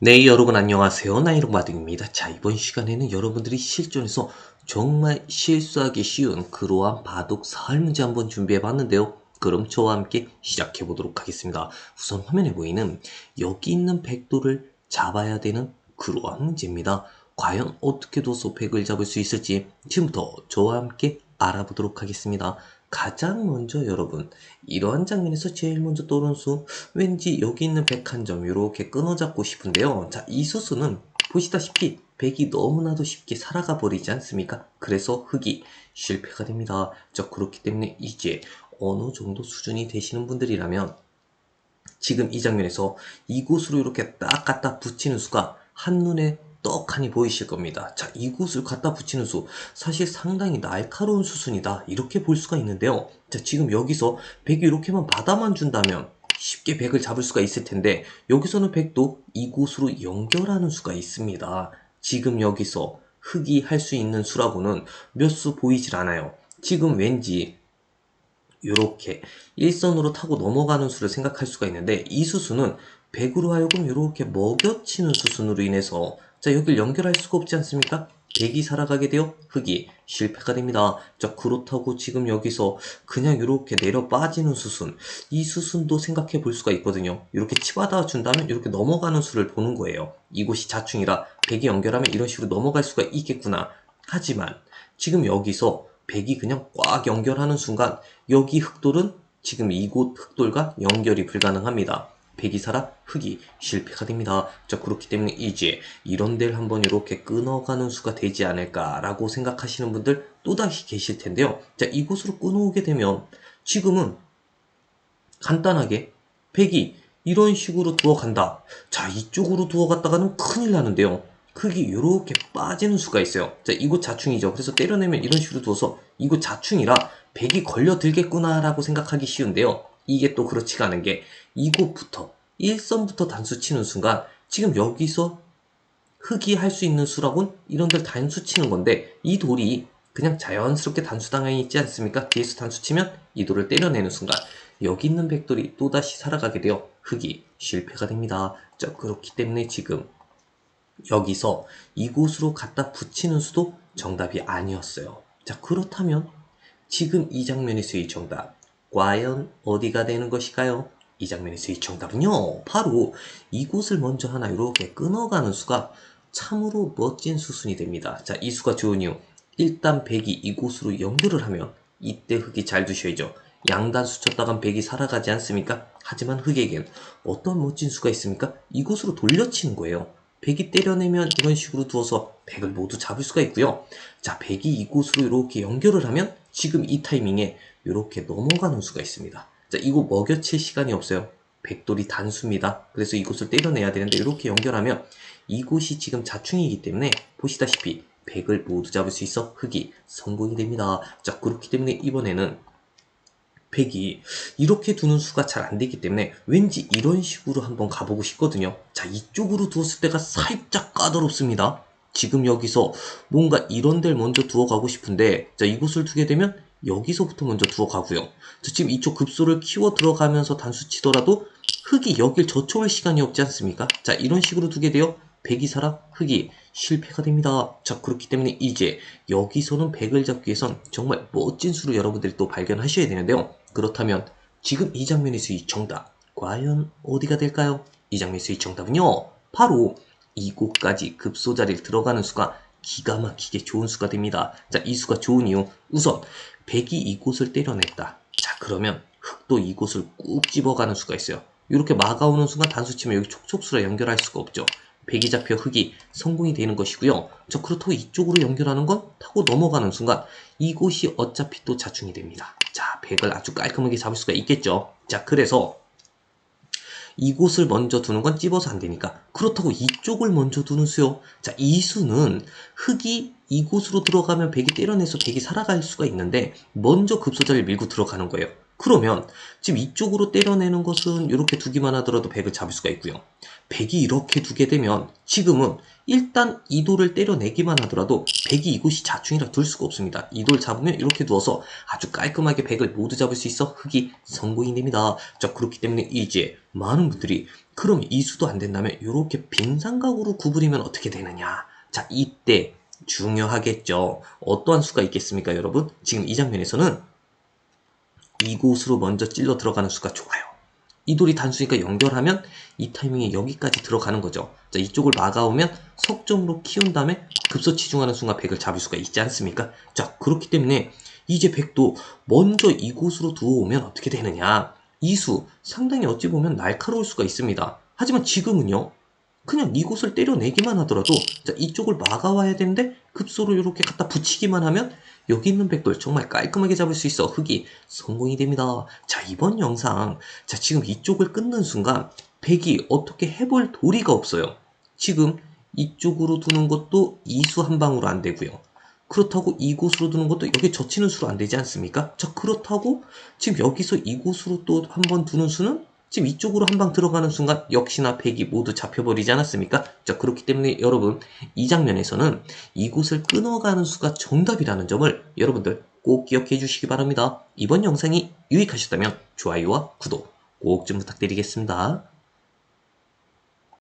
네, 여러분 안녕하세요. 나이롱바둑입니다. 자, 이번 시간에는 여러분들이 실전에서 정말 실수하기 쉬운 그러한 바둑 사활 문제 한번 준비해 봤는데요. 그럼 저와 함께 시작해 보도록 하겠습니다. 우선 화면에 보이는 여기 있는 백도를 잡아야 되는 그러한 문제입니다. 과연 어떻게 둬서 백을 잡을 수 있을지 지금부터 저와 함께 알아보도록 하겠습니다. 가장 먼저 여러분 이러한 장면에서 제일 먼저 떠오르는 수 왠지 여기 있는 백 한 점 이렇게 끊어잡고 싶은데요. 자, 이 수수는 보시다시피 백이 너무나도 쉽게 살아가 버리지 않습니까? 그래서 흑이 실패가 됩니다. 자, 그렇기 때문에 이제 어느 정도 수준이 되시는 분들이라면 지금 이 장면에서 이곳으로 이렇게 딱 갖다 붙이는 수가 한눈에 떡하니 보이실 겁니다. 자, 이곳을 갖다 붙이는 수 사실 상당히 날카로운 수순이다. 이렇게 볼 수가 있는데요. 자, 지금 여기서 백이 이렇게만 받아만 준다면 쉽게 백을 잡을 수가 있을 텐데 여기서는 백도 이곳으로 연결하는 수가 있습니다. 지금 여기서 흑이 할 수 있는 수라고는 몇 수 보이질 않아요. 지금 왠지 이렇게 일선으로 타고 넘어가는 수를 생각할 수가 있는데 이 수순은 백으로 하여금 이렇게 먹여치는 수순으로 인해서 자 여길 연결할 수가 없지 않습니까? 백이 살아가게 되어 흑이 실패가 됩니다. 자 그렇다고 지금 여기서 그냥 이렇게 내려 빠지는 수순 이 수순도 생각해 볼 수가 있거든요. 이렇게 치받아 준다면 이렇게 넘어가는 수를 보는 거예요. 이곳이 자충이라 백이 연결하면 이런 식으로 넘어갈 수가 있겠구나. 하지만 지금 여기서 백이 그냥 꽉 연결하는 순간 여기 흑돌은 지금 이곳 흑돌과 연결이 불가능합니다. 살아 흑이 실패가 됩니다. 자 그렇기 때문에 이제 이런 데를 한번 이렇게 끊어가는 수가 되지 않을까라고 생각하시는 분들 또다시 계실 텐데요. 자 이곳으로 끊어오게 되면 지금은 간단하게 백이 이런 식으로 두어 간다. 자 이쪽으로 두어 갔다가는 큰일 나는데요. 흙이 이렇게 빠지는 수가 있어요. 자, 이곳 자충이죠. 그래서 때려내면 이런 식으로 두어서 이곳 자충이라 백이 걸려들겠구나라고 생각하기 쉬운데요. 이게 또 그렇지가 않은 게 이곳부터 1선부터 단수 치는 순간 지금 여기서 흑이 할 수 있는 수라곤 이런 데를 단수 치는 건데 이 돌이 그냥 자연스럽게 단수당해 있지 않습니까? 뒤에서 단수 치면 이 돌을 때려내는 순간 여기 있는 백돌이 또다시 살아가게 되어 흑이 실패가 됩니다. 자 그렇기 때문에 지금 여기서 이곳으로 갖다 붙이는 수도 정답이 아니었어요. 자 그렇다면 지금 이 장면에서의 정답 과연 어디가 되는 것일까요? 이 장면에서의 정답은요 바로 이곳을 먼저 하나 이렇게 끊어가는 수가 참으로 멋진 수순이 됩니다. 자 이 수가 좋은 이유 일단 백이 이곳으로 연결을 하면 이때 흙이 잘 두셔야죠. 양단수 쳤다간 백이 살아가지 않습니까? 하지만 흙에겐 어떤 멋진 수가 있습니까? 이곳으로 돌려치는 거예요. 백이 때려내면 이런 식으로 두어서 백을 모두 잡을 수가 있고요. 자, 백이 이곳으로 이렇게 연결을 하면 지금 이 타이밍에 이렇게 넘어가는 수가 있습니다. 자, 이곳 먹여칠 시간이 없어요. 백돌이 단수입니다. 그래서 이곳을 때려내야 되는데 이렇게 연결하면 이곳이 지금 자충이기 때문에 보시다시피 백을 모두 잡을 수 있어 흑이 성공이 됩니다. 자, 그렇기 때문에 이번에는 백이 이렇게 두는 수가 잘 안 되기 때문에 왠지 이런 식으로 한번 가보고 싶거든요. 자, 이쪽으로 두었을 때가 살짝 까다롭습니다. 지금 여기서 뭔가 이런 데를 먼저 두어 가고 싶은데 자, 이곳을 두게 되면 여기서부터 먼저 두어 가고요. 자, 지금 이쪽 급소를 키워 들어가면서 단수 치더라도 흙이 여길 젖혀올 시간이 없지 않습니까? 자, 이런 식으로 두게 되어 백이 살아 흙이 실패가 됩니다. 자, 그렇기 때문에 이제 여기서는 백을 잡기 위해선 정말 멋진 수를 여러분들이 또 발견하셔야 되는데요. 그렇다면 지금 이 장면에서의 정답 과연 어디가 될까요? 이 장면에서의 정답은요. 바로 이곳까지 급소 자리를 들어가는 수가 기가 막히게 좋은 수가 됩니다. 자, 이 수가 좋은 이유 우선 백이 이곳을 때려냈다. 자, 그러면 흑도 이곳을 꾹 집어가는 수가 있어요. 이렇게 막아오는 순간 단수 치면 여기 촉촉수라 연결할 수가 없죠. 백이 잡혀 흑이 성공이 되는 것이고요. 자, 그렇다고 이쪽으로 연결하는 건 타고 넘어가는 순간 이곳이 어차피 또 자충이 됩니다. 자, 백을 아주 깔끔하게 잡을 수가 있겠죠. 자, 그래서 이곳을 먼저 두는 건 찝어서 안 되니까 그렇다고 이쪽을 먼저 두는 수요. 자, 이 수는 흙이 이곳으로 들어가면 백이 때려내서 백이 살아갈 수가 있는데 먼저 급소자를 밀고 들어가는 거예요. 그러면 지금 이쪽으로 때려내는 것은 이렇게 두기만 하더라도 백을 잡을 수가 있고요. 백이 이렇게 두게 되면 지금은 일단 이 돌을 때려내기만 하더라도 백이 이곳이 자충이라 둘 수가 없습니다. 이 돌 잡으면 이렇게 두어서 아주 깔끔하게 백을 모두 잡을 수 있어 흑이 성공이 됩니다. 자 그렇기 때문에 이제 많은 분들이 그럼 이 수도 안 된다면 이렇게 빈 삼각으로 구부리면 어떻게 되느냐 자 이때 중요하겠죠. 어떠한 수가 있겠습니까 여러분? 지금 이 장면에서는 이곳으로 먼저 찔러 들어가는 수가 좋아요. 이 돌이 단수니까 연결하면 이 타이밍에 여기까지 들어가는 거죠. 자, 이쪽을 막아오면 석점으로 키운 다음에 급소 치중하는 순간 백을 잡을 수가 있지 않습니까? 자, 그렇기 때문에 이제 백도 먼저 이곳으로 두어오면 어떻게 되느냐. 이 수 상당히 어찌 보면 날카로울 수가 있습니다. 하지만 지금은요. 그냥 이곳을 때려내기만 하더라도 자, 이쪽을 막아와야 되는데 급소로 이렇게 갖다 붙이기만 하면 여기 있는 백돌 정말 깔끔하게 잡을 수 있어 흑이 성공이 됩니다. 자 이번 영상 자 지금 이쪽을 끊는 순간 백이 어떻게 해볼 도리가 없어요. 지금 이쪽으로 두는 것도 이수 한 방으로 안 되고요. 그렇다고 이곳으로 두는 것도 여기 젖히는 수로 안 되지 않습니까? 자 그렇다고 지금 여기서 이곳으로 또 한 번 두는 수는 지금 이쪽으로 한 방 들어가는 순간 역시나 백이 모두 잡혀버리지 않았습니까? 자 그렇기 때문에 여러분 이 장면에서는 이곳을 끊어가는 수가 정답이라는 점을 여러분들 꼭 기억해 주시기 바랍니다. 이번 영상이 유익하셨다면 좋아요와 구독 꼭 좀 부탁드리겠습니다.